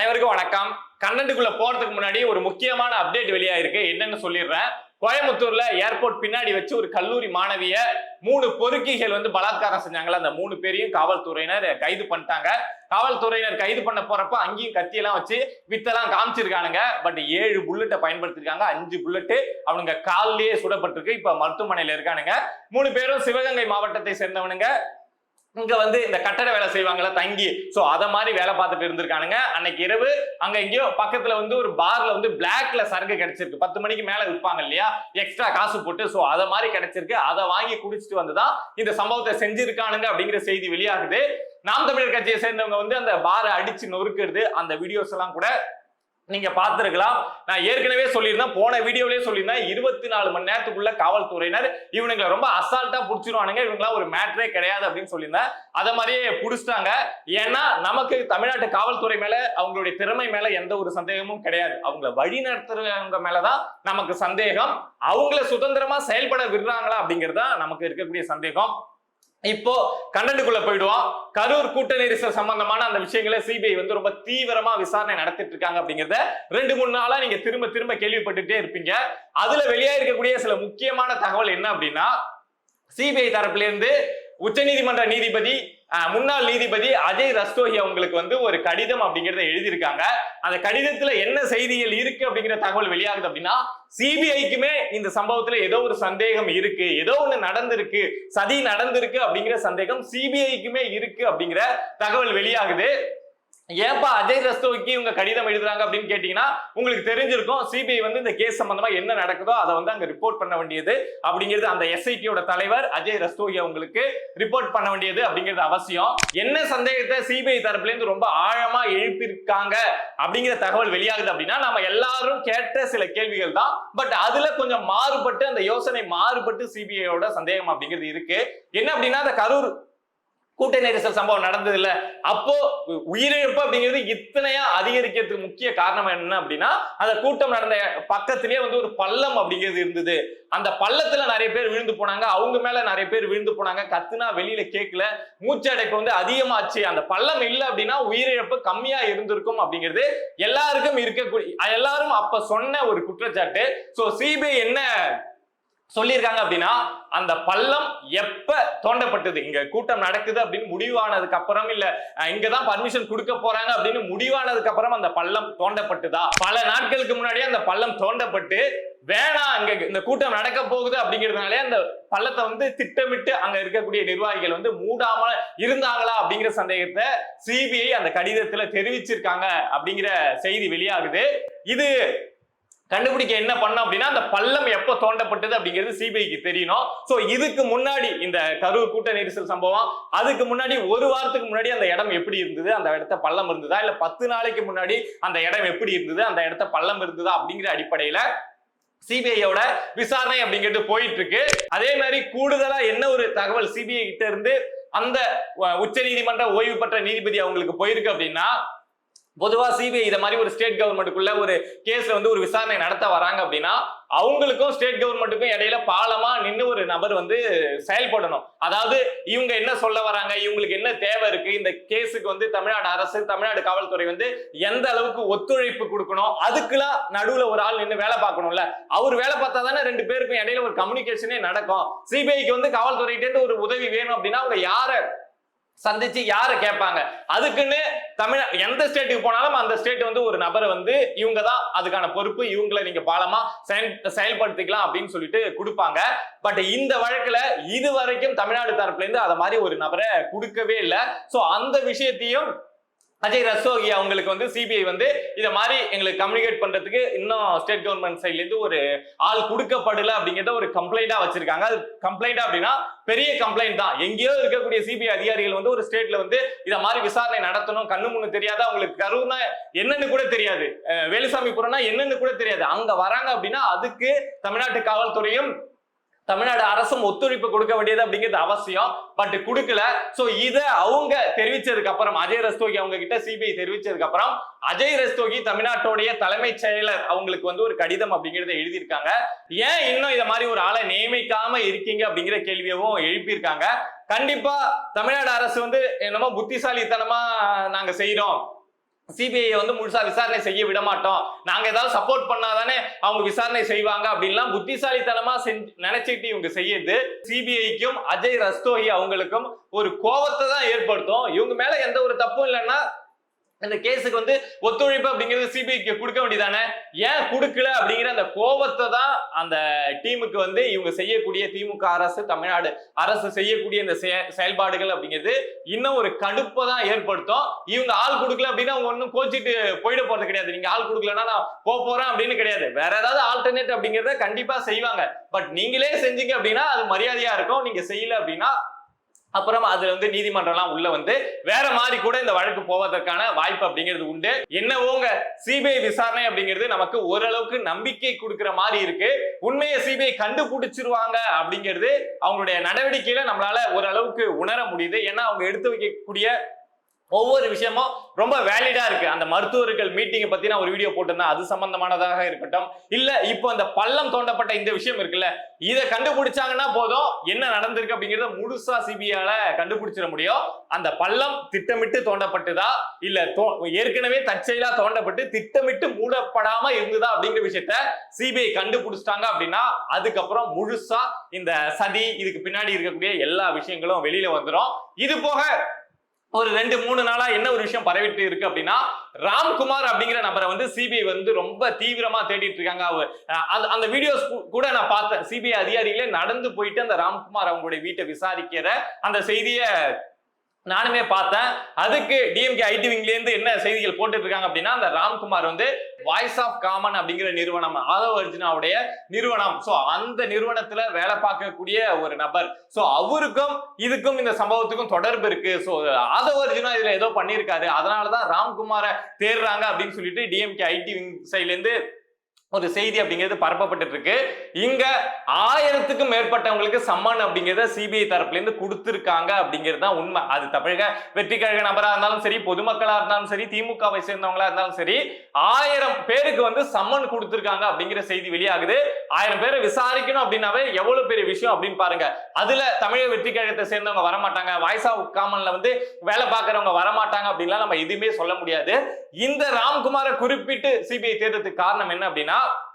அனைவருக்கும் வணக்கம். கண்டென்ட்டுக்குள்ள போறதுக்கு முன்னாடி ஒரு முக்கியமான அப்டேட் வெளியாயிருக்கு. என்னன்னு சொல்லிடுறேன். கோயம்புத்தூர்ல ஏர்போர்ட் பின்னாடி வச்சு ஒரு கல்லூரி மாணவிய மூணு பொறுக்கிகள் வந்து பலாத்காரம் செஞ்சாங்கல்ல அந்த மூணு பேரையும் காவல்துறையினர் கைது பண்ணிட்டாங்க. காவல்துறையினர் கைது பண்ண போறப்ப அங்கேயும் கத்தியெல்லாம் வச்சு வித்தெல்லாம் காமிச்சிருக்கானுங்க. பட் ஏழு புல்லட்டை பயன்படுத்திருக்காங்க. அஞ்சு புல்லட்டு அவனுங்க கால்லயே சுடப்பட்டிருக்கு. இப்ப மருத்துவமனையில இருக்கானுங்க. மூணு பேரும் சிவகங்கை மாவட்டத்தை சேர்ந்தவனுங்க. இங்க வந்து இந்த கட்டட வேலை செய்வாங்களா தங்கி. சோ அத மாதிரி வேலை பார்த்துட்டு இருந்திருக்கானுங்க. அன்னைக்கு இரவு அங்க எங்கேயோ பக்கத்துல வந்து ஒரு பார்ல வந்து பிளாக்ல சரக்கு கிடைச்சிருக்கு. பத்து மணிக்கு மேல விற்பாங்க இல்லையா? எக்ஸ்ட்ரா காசு போட்டு சோ அத மாதிரி கிடைச்சிருக்கு. அதை வாங்கி குடிச்சிட்டு வந்துதான் இந்த சம்பவத்தை செஞ்சிருக்கானுங்க அப்படிங்கிற செய்தி வெளியாகுது. நாம் தமிழர் கட்சியை சேர்ந்தவங்க வந்து அந்த பாரை அடிச்சு நொறுக்கிறது அந்த வீடியோஸ் எல்லாம் கூட நீங்க பார்த்துருக்கலாம். நான் ஏற்கனவே சொல்லியிருந்தேன் போன வீடியோலயே சொல்லியிருந்தேன் இருபத்தி நாலு மணி நேரத்துக்குள்ள காவல்துறையினர் இவனுங்களை ரொம்ப அசால்ட்டா புடிச்சிருவானுங்க இவங்களாம் ஒரு மேட்ரே கிடையாது அப்படின்னு சொல்லியிருந்தேன். அதை மாதிரியே புடிச்சிட்டாங்க. ஏன்னா நமக்கு தமிழ்நாட்டு காவல்துறை மேல அவங்களுடைய திறமை மேல எந்த ஒரு சந்தேகமும் கிடையாது. அவங்கள வழி நடத்துறவங்க மேலதான் நமக்கு சந்தேகம். அவங்கள சுதந்திரமா செயல்பட விடுறாங்களா அப்படிங்கறதா நமக்கு இருக்கக்கூடிய சந்தேகம். இப்போ கண்டனுக்குள்ள போயிடுவோம் கரூர் கூட்ட நெரிசல் சம்பந்தமான அந்த விஷயங்களை சிபிஐ வந்து ரொம்ப தீவிரமா விசாரணை நடத்திட்டு இருக்காங்க அப்படிங்கறத ரெண்டு மூணு நாளா நீங்க திரும்ப திரும்ப கேள்விப்பட்டுட்டே இருப்பீங்க. அதுல வெளியா இருக்கக்கூடிய சில முக்கியமான தகவல் என்ன அப்படின்னா சிபிஐ தரப்புல இருந்து உச்சநீதிமன்ற நீதிபதி முன்னாள் நீதிபதி அஜய் ரஸ்தோகி அவங்களுக்கு வந்து ஒரு கடிதம் அப்படிங்கிறத எழுதியிருக்காங்க. அந்த கடிதத்துல என்ன செய்திகள் இருக்கு அப்படிங்கிற தகவல் வெளியாகுது அப்படின்னா சிபிஐக்குமே இந்த சம்பவத்துல ஏதோ ஒரு சந்தேகம் இருக்கு ஏதோ ஒண்ணு நடந்திருக்கு சதி நடந்திருக்கு அப்படிங்கிற சந்தேகம் சிபிஐக்குமே இருக்கு அப்படிங்கிற தகவல் வெளியாகுது. ஏன்பா அஜய் ரஸ்தோவிக்கு இவங்க கடிதம் எழுதுறாங்க அப்படின்னு கேட்டீங்கன்னா உங்களுக்கு தெரிஞ்சிருக்கும் சிபிஐ வந்து இந்த கேஸ் சம்பந்தமா என்ன நடக்குதோ அதை வந்து அங்க ரிப்போர்ட் பண்ண வேண்டியது அப்படிங்கிறது அந்த எஸ்ஐடியோட தலைவர் அஜய் ரஸ்தோகி அவங்களுக்கு ரிப்போர்ட் பண்ண வேண்டியது அப்படிங்கிறது அவசியம். என்ன சந்தேகத்தை சிபிஐ தரப்புல இருந்து ரொம்ப ஆழமா எழுப்பியிருக்காங்க அப்படிங்கிற தகவல் வெளியாகுது அப்படின்னா நம்ம எல்லாரும் கேட்ட சில கேள்விகள் தான். பட் அதுல கொஞ்சம் மாறுபட்டு அந்த யோசனை மாறுபட்டு சிபிஐயோட சந்தேகம் அப்படிங்கிறது இருக்கு. என்ன அப்படின்னா அந்த கரூர் கூட்ட நெரிசல் சம்பவம் நடந்தது இல்ல அப்போ உயிரிழப்பு அப்படிங்கிறது இத்தனையா அதிகரிக்கிறதுக்கு முக்கிய காரணம் என்ன அப்படின்னா அந்த கூட்டம் நடந்த பக்கத்திலேயே வந்து ஒரு பள்ளம் அப்படிங்கிறது இருந்தது. அந்த பள்ளத்துல நிறைய பேர் விழுந்து போனாங்க. அவங்க மேல நிறைய பேர் விழுந்து போனாங்க. கத்துனா வெளியில கேட்கல மூச்சடைப்பு வந்து அதிகமாச்சு. அந்த பள்ளம் இல்லை அப்படின்னா உயிரிழப்பு கம்மியா இருந்திருக்கும் அப்படிங்கிறது எல்லாருக்கும் இருக்கக்கூடிய எல்லாரும் அப்ப சொன்ன ஒரு குற்றச்சாட்டு. சோ சிபிஐ என்ன சொல்லியிருக்காங்க அப்படின்னா அந்த பள்ளம் எப்ப தோண்டப்பட்டது? இங்க கூட்டம் நடக்குது அப்படின்னு முடிவானதுக்கு அப்புறம் இல்ல இங்கதான் பர்மிஷன் கொடுக்க போறாங்க அப்படின்னு முடிவானதுக்கு அப்புறம் அந்த பள்ளம் தோண்டப்பட்டுதா? பல நாட்களுக்கு முன்னாடியே அந்த பள்ளம் தோண்டப்பட்டு வேணாம் அங்க இந்த கூட்டம் நடக்க போகுது அப்படிங்கிறதுனாலே அந்த பள்ளத்தை வந்து திட்டமிட்டு அங்க இருக்கக்கூடிய நிர்வாகிகள் வந்து மூடாம இருந்தாங்களா அப்படிங்கிற சந்தேகத்தை சிபிஐ அந்த கடிதத்துல தெரிவிச்சிருக்காங்க அப்படிங்கிற செய்தி வெளியாகுது. இது கண்டுபிடிக்க என்ன பண்ணோம் அப்படின்னா அந்த பள்ளம் எப்போ தோண்டப்பட்டது அப்படிங்கிறது சிபிஐக்கு தெரியணும். ஸோ இதுக்கு முன்னாடி இந்த கரூர் கூட்ட நெரிசல் சம்பவம் அதுக்கு முன்னாடி ஒரு வாரத்துக்கு முன்னாடி அந்த இடம் எப்படி இருந்தது? அந்த இடத்த பள்ளம் இருந்ததா? இல்ல பத்து நாளைக்கு முன்னாடி அந்த இடம் எப்படி இருந்தது? அந்த இடத்த பள்ளம் இருந்ததா? அப்படிங்கிற அடிப்படையில சிபிஐயோட விசாரணை அப்படிங்கிறது போயிட்டு இருக்கு அதே மாதிரி கூடுதலா என்ன ஒரு தகவல் சிபிஐ கிட்ட இருந்து அந்த உச்ச நீதிமன்ற ஓய்வு பெற்ற நீதிபதி அவங்களுக்கு போயிருக்கு அப்படின்னா பொதுவாக சிபிஐ இதை மாதிரி ஒரு ஸ்டேட் கவர்மெண்ட்டுக்குள்ள ஒரு கேஸ்ல வந்து ஒரு விசாரணை நடத்த வராங்க அப்படின்னா அவங்களுக்கும் ஸ்டேட் கவர்மெண்ட்டுக்கும் இடையில பாலமா நின்று ஒரு நபர் வந்து செயல்படணும். அதாவது இவங்க என்ன சொல்ல வராங்க இவங்களுக்கு என்ன தேவை இருக்கு இந்த கேஸுக்கு வந்து தமிழ்நாடு அரசு தமிழ்நாடு காவல்துறை வந்து எந்த அளவுக்கு ஒத்துழைப்பு கொடுக்கணும் அதுக்கெல்லாம் நடுவுல ஒரு ஆள் நின்று வேலை பார்க்கணும்ல. அவர் வேலை பார்த்தா தானே ரெண்டு பேருக்கும் இடையில ஒரு கம்யூனிகேஷனே நடக்கும். சிபிஐக்கு வந்து காவல்துறையிட்ட ஒரு உதவி வேணும் அப்படின்னா அவங்க யாரை சந்திச்சு யாரை கேட்பாங்க? அதுக்குன்னு தமிழ் எந்த ஸ்டேட்டுக்கு போனாலும் அந்த ஸ்டேட் வந்து ஒரு நபரை வந்து இவங்க தான் அதுக்கான பொறுப்பு இவங்களை நீங்க பாலமா செயல்படுத்திக்கலாம் அப்படின்னு சொல்லிட்டு கொடுப்பாங்க. பட் இந்த வழக்குல இது வரைக்கும் தமிழ்நாடு தரப்புல இருந்து அதை மாதிரி ஒரு நபரை கொடுக்கவே இல்லை. ஸோ அந்த விஷயத்தையும் அஜய் ரசோகி அவங்களுக்கு வந்து சிபிஐ வந்து இதை மாதிரி எங்களுக்கு கம்யூனிகேட் பண்றதுக்கு இன்னும் ஸ்டேட் கவர்மெண்ட் சைட்ல இருந்து ஒரு ஆள் கொடுக்கப்படல அப்படிங்கறத ஒரு கம்ப்ளைண்டா வச்சிருக்காங்க. அது கம்ப்ளைண்டா அப்படின்னா பெரிய கம்ப்ளைண்ட் தான். எங்கேயோ இருக்கக்கூடிய சிபிஐ அதிகாரிகள் வந்து ஒரு ஸ்டேட்ல வந்து இதை மாதிரி விசாரணை நடத்தணும். கண்ணு முன்னு தெரியாத அவங்களுக்கு கரூர்னா என்னன்னு கூட தெரியாது. வேலுசாமி புறம்னா என்னன்னு கூட தெரியாது. அங்க வராங்க அப்படின்னா அதுக்கு தமிழ்நாட்டு காவல்துறையும் தமிழ்நாடு அரசும் ஒத்துழைப்பு கொடுக்க வேண்டியது அப்படிங்கிறது அவசியம் பட் கொடுக்கல. சோ இத அவங்க தெரிவிச்சதுக்கு அப்புறம் அஜய் ரஸ்தோகி அவங்க கிட்ட சிபிஐ தெரிவிச்சதுக்கு அப்புறம் அஜய் ரஸ்தோகி தமிழ்நாட்டுடைய தலைமைச் செயலர் அவங்களுக்கு வந்து ஒரு கடிதம் அப்படிங்கறத எழுதியிருக்காங்க. ஏன் இன்னும் இத மாதிரி ஒரு ஆளை நியமிக்காம இருக்கீங்க அப்படிங்கிற கேள்வியவும் எழுப்பியிருக்காங்க. கண்டிப்பா தமிழ்நாடு அரசு வந்து என்னமோ புத்திசாலித்தனமா நாங்க செய்யறோம் சிபிஐ வந்து முழுசா விசாரணை செய்ய விட மாட்டோம். நாங்க ஏதாவது சப்போர்ட் பண்ணாதானே அவங்க விசாரணை செய்வாங்க அப்படின்லாம் புத்திசாலித்தனமா செஞ்சு நினைச்சிட்டு இவங்க செய்யுது. சிபிஐக்கும் அஜய் ரஸ்தோகி அவங்களுக்கும் ஒரு கோவத்தை தான் ஏற்படுத்தும். இவங்க மேல எந்த ஒரு தப்பும் இல்லைன்னா இந்த கேஸுக்கு வந்து ஒத்துழைப்பு அப்படிங்கிறது சிபிஐக்கு கொடுக்க வேண்டியதானே? ஏன் கொடுக்கல அப்படிங்கிற அந்த கோபத்தை தான் அந்த டீமுக்கு வந்து இவங்க செய்யக்கூடிய திமுக அரசு தமிழ்நாடு அரசு செய்யக்கூடிய இந்த செயல்பாடுகள் அப்படிங்கிறது இன்னும் ஒரு கடுப்பை தான் ஏற்படுத்தும். இவங்க ஆள் கொடுக்கல அப்படின்னா அவங்க ஒன்றும் கோச்சிட்டு போயிட போறது கிடையாது. நீங்க ஆள் கொடுக்கலன்னா நான் போக போறேன் அப்படின்னு கிடையாது. வேற ஏதாவது ஆல்டர்னேட் அப்படிங்கிறத கண்டிப்பா செய்வாங்க. பட் நீங்களே செஞ்சீங்க அப்படின்னா அது மரியாதையா இருக்கும். நீங்க செய்யல அப்படின்னா அப்புறம் அதுல வந்து நீதிமன்றம்லாம் உள்ள வந்து வேற மாதிரி கூட இந்த வழக்கு போவதற்கான வாய்ப்பு அப்படிங்கிறது உண்டு. என்னவோங்க? சிபிஐ விசாரணை அப்படிங்கிறது நமக்கு ஓரளவுக்கு நம்பிக்கை கொடுக்கிற மாதிரி இருக்கு. உண்மையை சிபிஐ கண்டுபிடிச்சிருவாங்க அப்படிங்கிறது அவங்களுடைய நடவடிக்கையில நம்மளால ஓரளவுக்கு உணர முடியுது. ஏன்னா அவங்க எடுத்து வைக்கக்கூடிய ஒவ்வொரு விஷயமும் ரொம்ப வேலிடா இருக்கு. அந்த மருத்துவர்கள் மீட்டிங்கை பத்தி நான் ஒரு வீடியோ போட்டிருந்தேன். அது சம்பந்தமானதாக இருக்கட்டும். இல்ல இப்போ அந்த பள்ளம் தோண்டப்பட்ட இந்த விஷயம் இருக்குல்ல இதை கண்டுபிடிச்சாங்கன்னா போதும். என்ன நடந்திருக்கு அப்படிங்கறத முழுசா சிபிஐல கண்டுபிடிச்சிட முடியும். அந்த பள்ளம் திட்டமிட்டு தோண்டப்பட்டுதா? இல்ல தோ- ஏற்கனவே தற்செயலா தோண்டப்பட்டு திட்டமிட்டு மூடப்படாம இருந்ததா அப்படிங்கிற விஷயத்த சிபிஐ கண்டுபிடிச்சிட்டாங்க அப்படின்னா அதுக்கப்புறம் முழுசா இந்த சதி இதுக்கு பின்னாடி இருக்கக்கூடிய எல்லா விஷயங்களும் வெளியில வந்துடும் இது போக ஒரு ரெண்டு மூணு நாளா என்ன ஒரு விஷயம் பரவிட்டு இருக்கு அப்படின்னா ராம்குமார் அப்படிங்கிற நபரை வந்து சிபிஐ வந்து ரொம்ப தீவிரமா தேடிட்டு இருக்காங்க. அவர் அஹ் அந்த- அந்த வீடியோஸ் கூட நான் பார்த்தேன். சிபிஐ அதிகாரிகளே நடந்து போயிட்டு அந்த ராம்குமார் அவங்களுடைய வீட்டை விசாரிக்கிற அந்த செய்தியை நானுமே பார்த்தேன். அதுக்கு டிஎம்கே ஐடி விங்லேருந்து என்ன செய்திகள் போட்டுட்டு இருக்காங்க அப்படின்னா அந்த ராம்குமார் வந்து வாய்ஸ் ஆஃப் காமன் அப்படிங்கிற நிறுவனம் ஆதவ் அர்ஜுனாவுடைய நிறுவனம். ஸோ அந்த நிறுவனத்துல வேலை பார்க்கக்கூடிய ஒரு நபர். ஸோ அவருக்கும் இதுக்கும் இந்த சம்பவத்துக்கும் தொடர்பு இருக்கு. ஸோ ஆதவ் அர்ஜுனா இதுல ஏதோ பண்ணியிருக்காரு. அதனாலதான் ராம்குமாரை தேடுறாங்க அப்படின்னு சொல்லிட்டு டிஎம்கே ஐடி விங் சைட்லேருந்து ஒரு செய்தி அப்படிங்கிறது பரப்பப்பட்டு இருக்கு இங்க ஆயிரத்துக்கும் மேற்பட்டவங்களுக்கு சம்மன் அப்படிங்கிறத சிபிஐ தரப்புல இருந்து கொடுத்துருக்காங்க அப்படிங்கிறது தான் உண்மை. அது தமிழக வெற்றி கழக நபரா இருந்தாலும் சரி பொதுமக்களா இருந்தாலும் சரி திமுகவை சேர்ந்தவங்களா இருந்தாலும் சரி ஆயிரம் பேருக்கு வந்து சம்மன் கொடுத்துருக்காங்க அப்படிங்கிற செய்தி வெளியாகுது. ஆயிரம் பேரை விசாரிக்கணும் அப்படின்னாவே எவ்வளவு பெரிய விஷயம் அப்படின்னு பாருங்க. அதுல தமிழக வெற்றி கழகத்தை சேர்ந்தவங்க வரமாட்டாங்க. வாய்ஸ் ஆஃப் காமன்ல வந்து வேலை பார்க்கறவங்க வரமாட்டாங்க அப்படின்லாம் நம்ம எதுவுமே சொல்ல முடியாது. இந்த ராம்குமாரை குறிப்பிட்டு சிபிஐ தேர்தலுக்கு காரணம் என்ன அப்படின்னா out.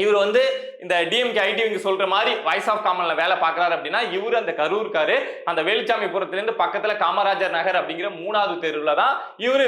இவர் வந்து இந்த டிஎம்கே ஐடிவிங்க சொல்ற மாதிரி வாய்ஸ் ஆஃப் காமன்ல வேலை பார்க்கறாரு அப்படின்னா இவர் அந்த கரூர்காரு அந்த வேலுச்சாமி புறத்துலேருந்து பக்கத்துல காமராஜர் நகர் அப்படிங்கிற மூணாவது தெருவில் தான் இவரு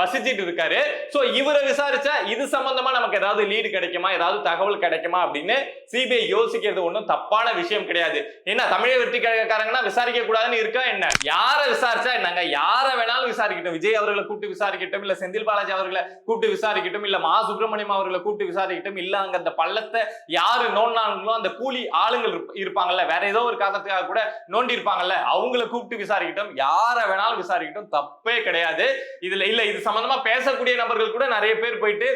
வசிச்சிட்டு இருக்காரு. ஸோ இவரை விசாரிச்சா இது சம்பந்தமா நமக்கு ஏதாவது லீடு கிடைக்குமா? ஏதாவது தகவல் கிடைக்குமா? அப்படின்னு சிபிஐ யோசிக்கிறது ஒன்றும் தப்பான விஷயம் கிடையாது. என்ன தமிழக வெற்றி கழகக்காரங்கன்னா விசாரிக்க கூடாதுன்னு இருக்கா என்ன? யாரை விசாரிச்சா என்னங்க? யாரை வேணாலும் விசாரிக்கட்டும். விஜய் அவர்களை கூப்பிட்டு விசாரிக்கட்டும் இல்ல செந்தில் பாலாஜி அவர்களை கூப்பிட்டு விசாரிக்கட்டும் இல்ல மா சுப்பிரமணியம் அவர்களை கூப்பிட்டு விசாரிக்கட்டும் இல்ல அங்க அந்த பள்ளத்தை யாரு நோண்டாங்களோ அந்த கூலி ஆளுங்கள் இருப்பாங்கல்ல. வேற ஏதோ ஒரு காரணத்துக்காக கூட நோண்டி இருப்பாங்கல்ல அவங்கள கூப்பிட்டு விசாரிக்கட்டும். யாரை வேணாலும் விசாரிக்கட்டும். தப்பே கிடையாது. இதுல இல்ல இது சம்பந்தமா பேசக்கூடிய நபர்கள் கூட நிறைய பேர் போயிட்டு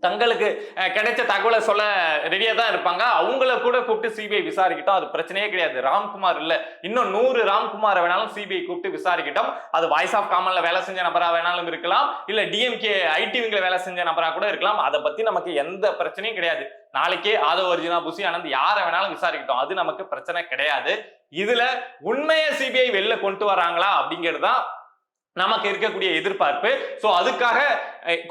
தங்களுக்கு கிடைச்ச தகவலை சொல்ல ரெடியா தான் இருப்பாங்க. அவங்கள கூட கூப்பிட்டு சிபிஐ விசாரிக்கட்டும். அது பிரச்சனையே கிடையாது. ராம்குமார் இல்ல. இன்னும் நூறு ராம்குமாரை வேணாலும் சிபிஐ கூப்பிட்டு விசாரிக்கட்டும். அது வாய்ஸ் ஆஃப் காமன்ல வேலை செஞ்ச நபரா வேணாலும் இருக்கலாம். இல்ல டிஎம்கே ஐடி வேலை செஞ்ச நபரா கூட இருக்கலாம். அதை பத்தி நமக்கு எந்த பிரச்சனையும் கிடையாது. நாளைக்கே ஆதவ அர்ஜுனா புசி ஆனந்த் யாரை வேணாலும் விசாரிக்கட்டும். அது நமக்கு பிரச்சனை கிடையாது. இதுல உண்மையை சிபிஐ வெளில கொண்டு வராங்களா அப்படிங்கிறது தான் நமக்கு இருக்கக்கூடிய எதிர்பார்ப்பு. ஸோ அதுக்காக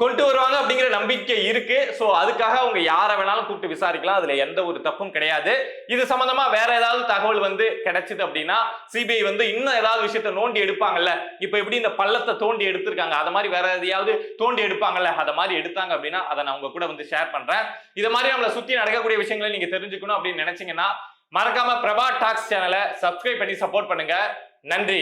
கொண்டு வருவாங்க அப்படிங்கிற நம்பிக்கை இருக்கு. ஸோ அதுக்காக அவங்க யாரை வேணாலும் கூப்பிட்டு விசாரிக்கலாம். அதுல எந்த ஒரு தப்பும் கிடையாது. இது சம்பந்தமா வேற ஏதாவது தகவல் வந்து கிடைச்சது அப்படின்னா சிபிஐ வந்து இன்னும் ஏதாவது விஷயத்த நோண்டி எடுப்பாங்கல்ல. இப்ப எப்படி இந்த பள்ளத்தை தோண்டி எடுத்திருக்காங்க? அதை மாதிரி வேற எதையாவது தோண்டி எடுப்பாங்கல்ல? அதை மாதிரி எடுத்தாங்க அப்படின்னா அதை நான் உங்க கூட வந்து ஷேர் பண்றேன். இதை மாதிரி நம்மளை சுத்தி நடக்கக்கூடிய விஷயங்களை நீங்க தெரிஞ்சுக்கணும் அப்படின்னு நினைச்சீங்கன்னா மறக்காம பிரபா டாக்ஸ் சேனலை சப்ஸ்கிரைப் பண்ணி சப்போர்ட் பண்ணுங்க. நன்றி.